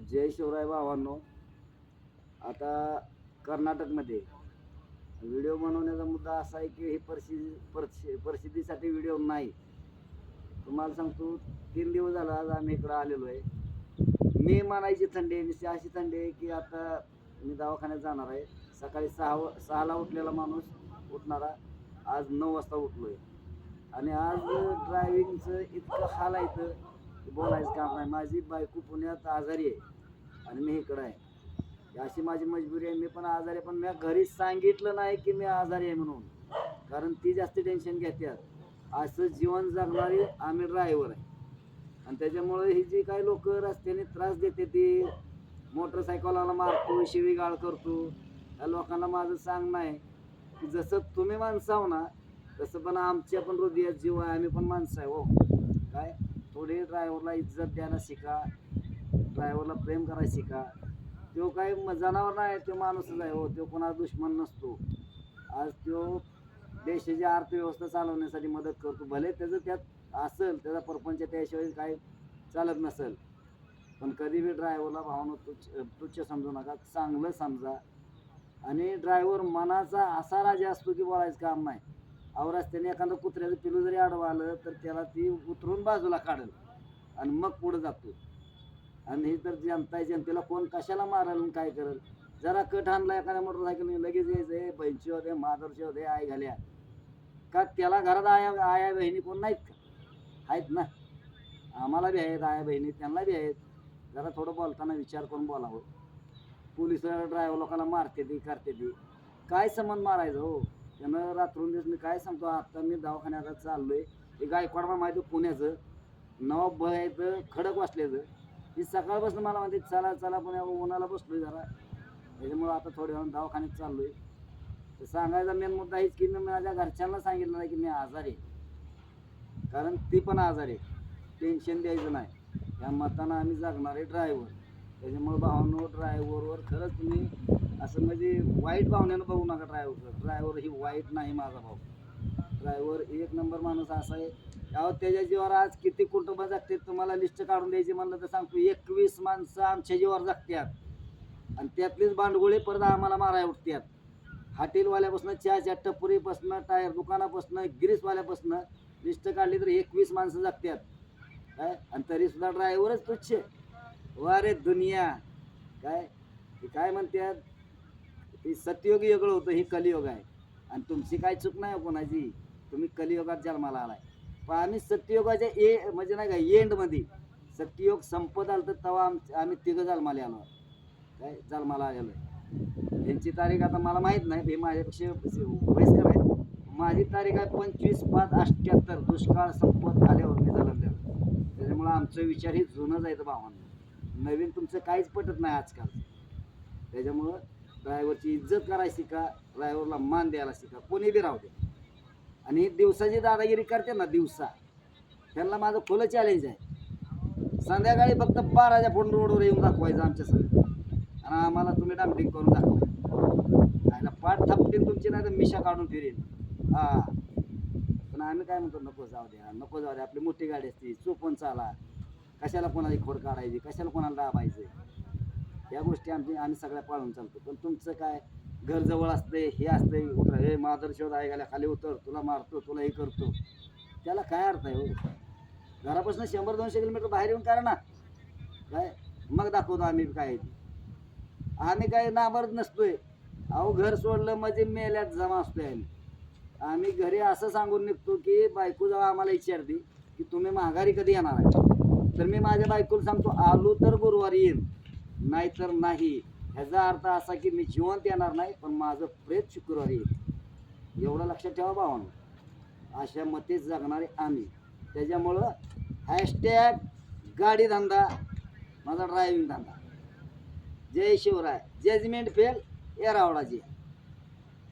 जय शिवराय भावांनो आता कर्नाटकमध्ये व्हिडिओ बनवण्याचा मुद्दा असा आहे की हे परिस्थिती परिस्थिती परिस्थितीसाठी व्हिडिओ नाही. तुम्हाला सांगतो तीन दिवस झाला आज आम्ही इकडं आलेलो आहे. मी म्हणायची थंडी आहे निश्चित अशी थंडी आहे की आता मी दवाखान्यात जाणार आहे. सकाळी सहा सहाला उठलेला माणूस उठणारा आज नऊ वाजता उठलो आहे आणि आज ड्रायव्हिंगचं इतकं हाल आहे तर बोलायचं काम नाही. माझी बायको पुण्यात आजारी आहे आणि मी इकडं आहे. अशी माझी मजबुरी आहे. मी पण आजारी आहे पण मी घरी सांगितलं नाही की मी आजारी आहे म्हणून. कारण ती जास्त टेन्शन घेतात असं जीवन जगणारी आम्ही ड्रायव्हर आहे. आणि त्याच्यामुळे ही जी काही लोक रस्त्याने त्रास देते ती मोटरसायकलला मारतो शिवीगाळ करतो. या लोकांना माझं सांग नाही. की जसं तुम्ही माणसं आहो ना तसं पण आमच्या पण हृदयात जीव आहे आम्ही पण माणसं आहे हो. काय? थोडी ड्रायव्हरला इज्जत द्यायला शिका ड्रायव्हरला प्रेम करायला शिका. तो काही म- जनावर नाही तो माणूसच आहे हो तो कोणाचा दुश्मन नसतो. आज तो देशाची अर्थव्यवस्था चालवण्यासाठी मदत करतो. भले त्याचं त्यात असेल त्याचा परपंच त्याशिवाय काही चालत नसेल. पण कधी बी ड्रायव्हरला भावना तुच्छ तुच्छ समजू नका चांगलं समजा. आणि ड्रायव्हर मनाचा असा राजा असतो की बोलायचं काम नाही. अहो रस्त्याने एखादं कुत्र्याचं पिलू जरी आडवं आलं तर त्याला ती उतरून बाजूला काढल. आणि मग पुढे जातो. आणि हे तर जनता आहे जनतेला कोण कशाला मारल आणि काय करेल? जरा कट आणला एखाद्या मोटरसायकल लगेच यायचं बहिणची होते माधवची होते आई घाल्या. का त्याला घरात आया आया बहिणी कोण नाहीत का? आहेत ना. आम्हाला बी आहेत आया बहिणी त्यांना बी आहेत. जरा थोडं बोलताना विचार करून बोलावं. पोलीस ड्रायव्हर लोकांना मारते ती करते ती. काय संबंध मारायचं हो? त्यानं रात्रून दिवस मी काय सांगतो आता मी दवाखान्यात चाललोय. हे गायकवाड माहिती पुण्याचं. नवाब बघायचं खडक वाचल्याचं ती सकाळपासून मला म्हणते चला चला पुण्या उन्हाला बसलोय जरा. त्याच्यामुळं आता थोड्या वेळ दवाखान्यात चाललोय. तर सांगायचा मेन मुद्दा हेच की मी माझ्या घरच्यांना सांगितलं नाही की मी आजारी आहे. कारण ती पण आजारी आहे. टेन्शन द्यायचं नाही. या मताना आम्ही जगणारे ड्रायव्हर त्याच्यामुळे भावनो ड्रायव्हरवर खरंच तुम्ही असं म्हणजे वाईट भावनेनं बघू नका ड्रायव्हर ड्रायव्हर ही वाईट नाही माझा भाऊ. ड्रायव्हर एक नंबर माणूस असा आहे. अहो त्याच्या जीवावर आज किती कुटुंब जगते तुम्हाला लिस्ट काढून द्यायची म्हणलं तर सांगतो एकवीस माणसं आमच्या जीवावर जगतात. आणि त्यातलीच भांडगोळी परत आम्हाला माराय उठतात. हॉटेलवाल्यापासून चहाच्या टपरीपासून टायर दुकानापासून गिरीसवाल्यापासून लिस्ट काढली तर एकवीस माणसं जगतात. काय? आणि तरीसुद्धा ड्रायव्हरच तुच्छ वा रे दुनिया. काय? काय म्हणतात? हे सत्ययोग वेगळं होतं हे कलियोग आहे. आणि तुमची काय चूक नाही हो कोणाची? तुम्ही कलियुगात जन्माला आलाय. पण आम्ही सत्ययोगाच्या ए म्हणजे नाही का एंडमध्ये सत्ययोग संपत आलं तर तेव्हा आम आम्ही तिघं जन्माला आलो. काय? जन्माला आलेलो आहे. यांची तारीख आता मला माहीत नाही हे माझ्यापेक्षा वयस्कर आहे माझी तारीख आहे पंचवीस पाच अठ्ठ्याहत्तर दुष्काळ संपत आल्यावर मी जन्मलेलो. त्याच्यामुळं आमचं विचार हे जुनंच आहे भावांना. नवीन तुमचं काहीच पटत नाही आजकाल. त्याच्यामुळं ड्रायव्हरची इज्जत करायला शिका ड्रायव्हरला मान द्यायला शिका कोणी बी राहू दे. आणि दिवसाची दादागिरी करते ना दिवसा. त्यांना माझं खुलं चॅलेंज आहे. संध्याकाळी फक्त बाराच्या फोन रोडवर येऊन दाखवायचं आमच्या सगळं आणि आम्हाला तुम्ही डांपिंग करून दाखवा. आणि पाठ थापतील तुमची नाही तर मिशा काढून फिरेल. हां. पण आम्ही काय म्हणतो नको जाऊ द्या नको जाऊ द्या. आपली मोठी गाडी असते चोपण चाला. कशाला कोणाची खोड काढायची कशाला कोणाला दाबायचं? या गोष्टी आमची आम्ही सगळ्या पाळून चालतो. पण तुमचं काय? घर जवळ असते हे असते उतर हे मादर शोध आहे गेल्या खाली उतर तुला मारतो तुला हे करतो. त्याला काय अर्थ आहे हो? घरापासून शंभर दोनशे किलोमीटर बाहेर येऊन करा ना. काय? मग दाखवतो आम्ही काय आहे आम्ही काय नाबरत नसतोय. अहो घर सोडलं म्हणजे मेल्यात जमा असतोय आम्ही. आम्ही घरी असं सांगून निघतो की बायको जेव्हा आम्हाला विचारते की तुम्ही माघारी कधी येणार आहे? तर मी माझ्या बायकोला सांगतो आलो तर गुरुवारी येईन. नाहीतर नाही. ह्याचा अर्थ असा की मी जिवंत येणार नाही पण माझं प्रेत शुक्रवारी येईल. एवढं लक्षात ठेवा भावानं. अशा मतेच जगणारे आम्ही. त्याच्यामुळं हॅशटॅग गाडी धंदा माझा ड्रायव्हिंग धंदा. जय शिवराय. Judgement fail एरावडाची